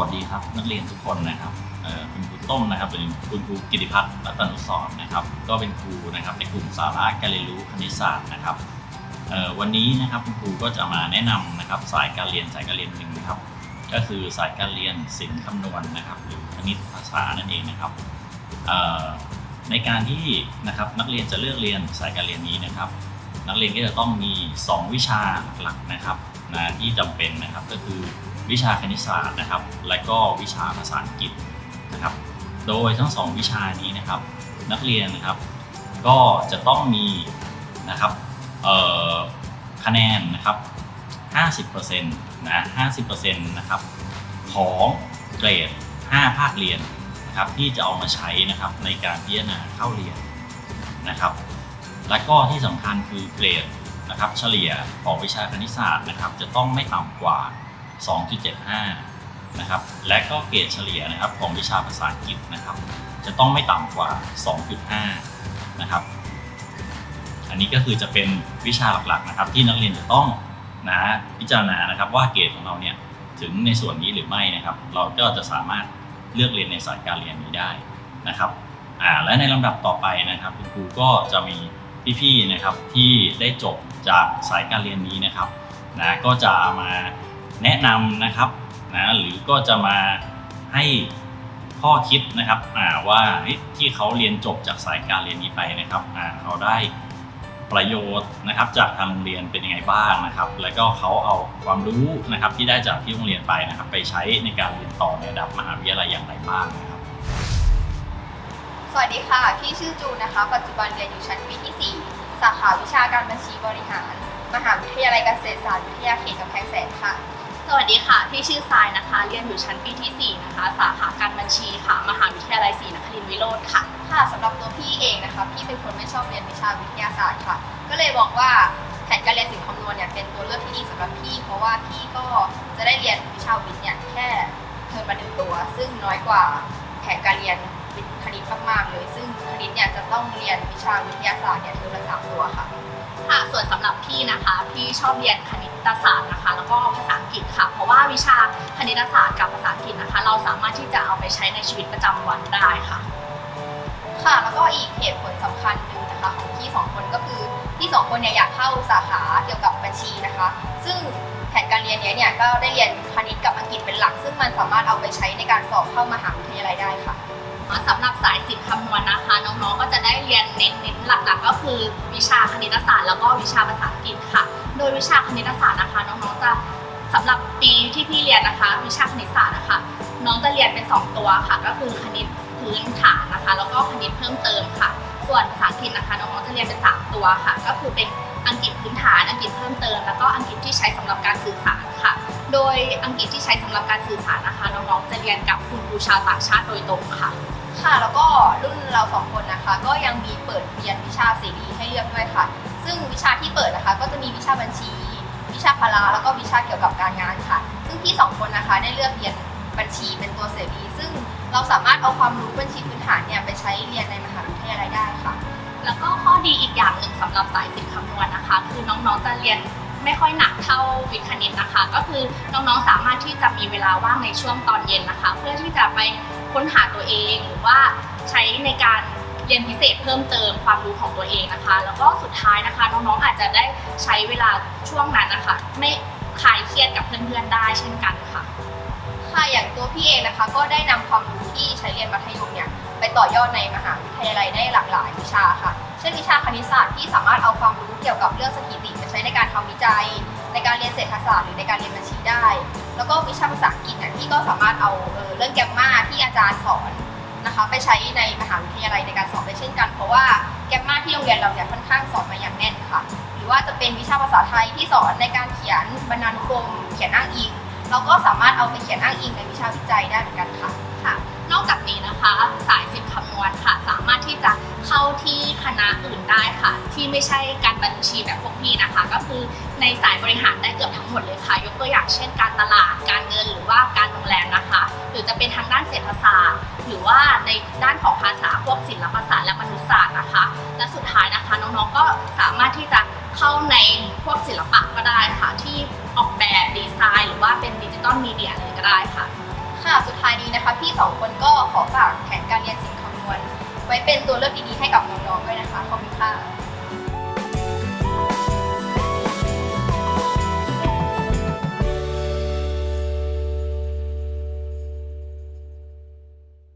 วัสดีครับ นักเรียนทุกคนนะครับเอ่อคุณครูต้มนะครับเป็นคุณครูกิติพัฒน์รัตนุสรนะครับ ก็เป็นครูนะครับในกลุ่มสาระการเรียนรู้คณิตศาสตร์นะครับวันนี้นะครับคุณครูก็จะมาแนะนำนะครับสายการเรียนสายการเรียนหนึ่งนะครับ ก็คือสายการเรียนศิลป์คำนวณนะครับ หรือคณิตภาษานั่นเองนะครับในการที่นะครับนักเรียนจะเลือกเรียนสายการเรียนนี้นะครับ นักเรียนก็จะต้องมี 2 วิชาหลักนะครับนะที่จำเป็นนะครับก็คือ วิชาคณิตศาสตร์นะครับ และก็วิชาภาษาอังกฤษนะครับ โดยทั้งสองวิชานี้นะครับ นักเรียนนะครับ ก็จะต้องมีนะครับคะแนนนะครับ 50%นะ50%นะครับของเกรด 5 ภาคเรียนนะครับที่จะเอามาใช้นะครับในการพิจารณาเข้าเรียนนะครับ และก็ที่สำคัญคือเกรดนะครับเฉลี่ยของวิชาคณิตศาสตร์นะครับ จะต้องไม่ต่ำกว่า 2.75 นะครับ และก็เกรดเฉลี่ยนะครับของวิชาภาษาอังกฤษนะครับ จะต้องไม่ต่ำกว่า 2.5 นะครับ อันนี้ก็คือจะเป็นวิชาหลักๆนะครับ ที่นักเรียนจะต้องนะพิจารณานะครับว่าเกรดของเราเนี่ยถึงในส่วนนี้หรือไม่นะครับ เราก็จะสามารถเลือกเรียนในสายการเรียนนี้ได้นะครับอ่าและในลำดับต่อไปนะครับ คุณครูก็จะมีพี่ๆนะครับที่ได้จบจากสายการเรียนนี้นะครับนะก็จะมา แนะนำนะครับนะหรือก็จะมาให้ข้อคิดนะครับว่าที่เขาเรียนจบจากสายการเรียนนี้ไปนะครับเขาได้ประโยชน์นะครับจากทางโรงเรียนเป็นยังไงบ้างนะครับ แล้วก็เขาเอาความรู้นะครับที่ได้จากที่โรงเรียนไปนะครับ ไปใช้ในการเรียนต่อในระดับมหาวิทยาลัยอย่างไรบ้างนะครับ สวัสดีค่ะ พี่ชื่อจูนนะคะ ปัจจุบันเรียนอยู่ชั้นปีที่ 4 สาขาวิชาการบัญชีบริหาร มหาวิทยาลัยเกษตรศาสตร์วิทยาเขตกำแพงแสนค่ะ สวัสดีค่ะ พี่ชื่อทรายนะคะ เรียนอยู่ชั้นปีที่ 4 นะคะ สาขาการบัญชีค่ะ มหาวิทยาลัยศรีนครินทร์วิโรธค่ะ ค่ะสำหรับตัวพี่เองนะคะ พี่เป็นคนไม่ชอบเรียนวิชาวิทยาศาสตร์ค่ะ ก็เลยบอกว่าแผนการเรียนสิ่งคำนวณเนี่ยเป็นตัวเลือกที่ดีสำหรับพี่ เพราะว่าพี่ก็จะได้เรียนวิชาวิทย์เนี่ยแค่เทอมละหนึ่งตัว ซึ่งน้อยกว่าแผนการเรียนวิทย์คณิตมากๆเลย ซึ่งคณิตเนี่ยจะต้องเรียนวิชาวิทยาศาสตร์เนี่ยเทอมละสามตัวค่ะ ค่ะส่วนสำหรับพี่นะคะพี่ชอบเรียนคณิตศาสตร์นะคะ แล้วก็ภาษาอังกฤษค่ะ เพราะว่าวิชาคณิตศาสตร์กับภาษาอังกฤษนะคะ เราสามารถที่จะเอาไปใช้ในชีวิตประจำวันได้ค่ะ ค่ะแล้วก็อีกเหตุผลสำคัญหนึ่งนะคะของพี่สองคนก็คือพี่สองคนเนี่ยอยากเข้าสาขาเกี่ยวกับบัญชีนะคะ ซึ่งแผนการเรียนเนี้ยเนี่ยก็ได้เรียนคณิตกับอังกฤษเป็นหลัก ซึ่งมันสามารถเอาไปใช้ในการสอบเข้ามหาวิทยาลัยได้ค่ะ สำหรับสายศิลป์คำนวณนะคะ น้องๆ ก็จะได้เรียนเน้นๆหลักๆ ก็คือวิชาคณิตศาสตร์แล้วก็วิชาภาษาอังกฤษค่ะ โดยวิชาคณิตศาสตร์นะคะ น้องๆ จะสำหรับปีที่พี่เรียนนะคะ วิชาคณิตศาสตร์นะคะ น้องจะเรียนเป็น 2 ตัวค่ะ ก็คือคณิตพื้นฐานนะคะ แล้วก็คณิตเพิ่มเติมค่ะ ส่วนภาษาอังกฤษนะคะน้องๆ จะเรียนเป็น 3 ตัวค่ะ ก็คือเป็นอังกฤษพื้นฐานอังกฤษเพิ่มเติม แล้วก็อังกฤษที่ใช้สำหรับการสื่อสารค่ะ โดยอังกฤษที่ใช้สำหรับการสื่อสารนะคะน้องๆ จะเรียนกับคุณครูชาวต่างชาติโดยตรงค่ะ ค่ะ แล้วก็รุ่นเราสองคนนะคะ ก็ยังมีเปิดเรียนวิชาเสรีให้เลือกด้วยค่ะ ซึ่งวิชาที่เปิดนะคะ ก็จะมีวิชาบัญชี วิชาพละแล้วก็วิชาเกี่ยวกับการงานค่ะ ซึ่งพี่สองคนนะคะได้เลือกเรียนบัญชีเป็นตัวเสรี ซึ่งเราสามารถเอาความรู้บัญชีพื้นฐานเนี่ยไปใช้เรียนในมหาวิทยาลัยได้ค่ะ แล้วก็ข้อดีอีกอย่างหนึ่งสำหรับสายศิลป์คำนวณนะคะ คือน้องๆจะเรียน ไม่ค่อยหนักเท่าวิทย์คณิตนะคะ ก็คือน้องๆสามารถที่จะมีเวลาว่างในช่วงตอนเย็นนะคะ เพื่อที่จะไปค้นหาตัวเองหรือว่าใช้ในการเรียนพิเศษเพิ่มเติมความรู้ของตัวเองนะคะ แล้วก็สุดท้ายนะคะ น้องๆอาจจะได้ใช้เวลาช่วงนั้นนะคะ ไม่คลายเครียดกับเพื่อนๆได้เช่นกันค่ะค่ะอย่างตัวพี่เองนะคะ ก็ได้นำความรู้ที่ใช้เรียนมัธยมเนี่ยไปต่อยอดในมหาวิทยาลัยได้หลากหลายวิชาค่ะ ช่นวิชาคณิตศาสตร์ที่สามารถเอาความรู้เกี่ยวกับเรื่องสถิติมาใช้ในการทำวิจัย ในการเรียนเศรษฐศาสตร์หรือในการเรียนบัญชีได้ แล้วก็วิชาภาษาอังกฤษเนี่ยที่ก็สามารถเอาเรื่องแกรมมาที่อาจารย์สอนนะคะไปใช้ในมหาวิทยาลัยในการสอบได้เช่นกัน เพราะว่าแกรมมาที่โรงเรียนเราเนี่ยค่อนข้างสอนมาอย่างแน่นค่ะ หรือว่าจะเป็นวิชาภาษาไทยที่สอนในการเขียนบรรณานุกรม เขียนอ้างอิง เราก็สามารถเอาไปเขียนอ้างอิงในวิชาวิจัยได้เหมือนกันค่ะค่ะ นอกจากนี้นะคะ สายศิลป์คำนวณค่ะ สามารถที่จะเข้าที่คณะอื่นได้ค่ะ ที่ไม่ใช่การบัญชีแบบพวกพี่นะคะ ก็คือในสายบริหารได้เกือบทั้งหมดเลยค่ะ ยกตัวอย่างเช่น การตลาดการเงินหรือว่าการโรงแรมนะคะ หรือจะเป็นทางด้านเศรษฐศาสตร์ หรือว่าในด้านของภาษาพวกศิลปศาสตร์และมนุษยศาสตร์นะคะ และสุดท้ายนะคะน้องๆก็สามารถที่จะเข้าในพวกศิลปะก็ได้ค่ะ ที่ออกแบบดีไซน์ หรือว่าเป็นดิจิตอลมีเดียเลยก็ได้ค่ะ ค่ะ สุดท้ายนี้นะคะ พี่สองคนก็ขอฝากแผนการเรียนสิ่งคำนวณ ไว้เป็นตัวเลือกดีๆให้กับน้องๆด้วยนะคะ ขอบคุณค่ะ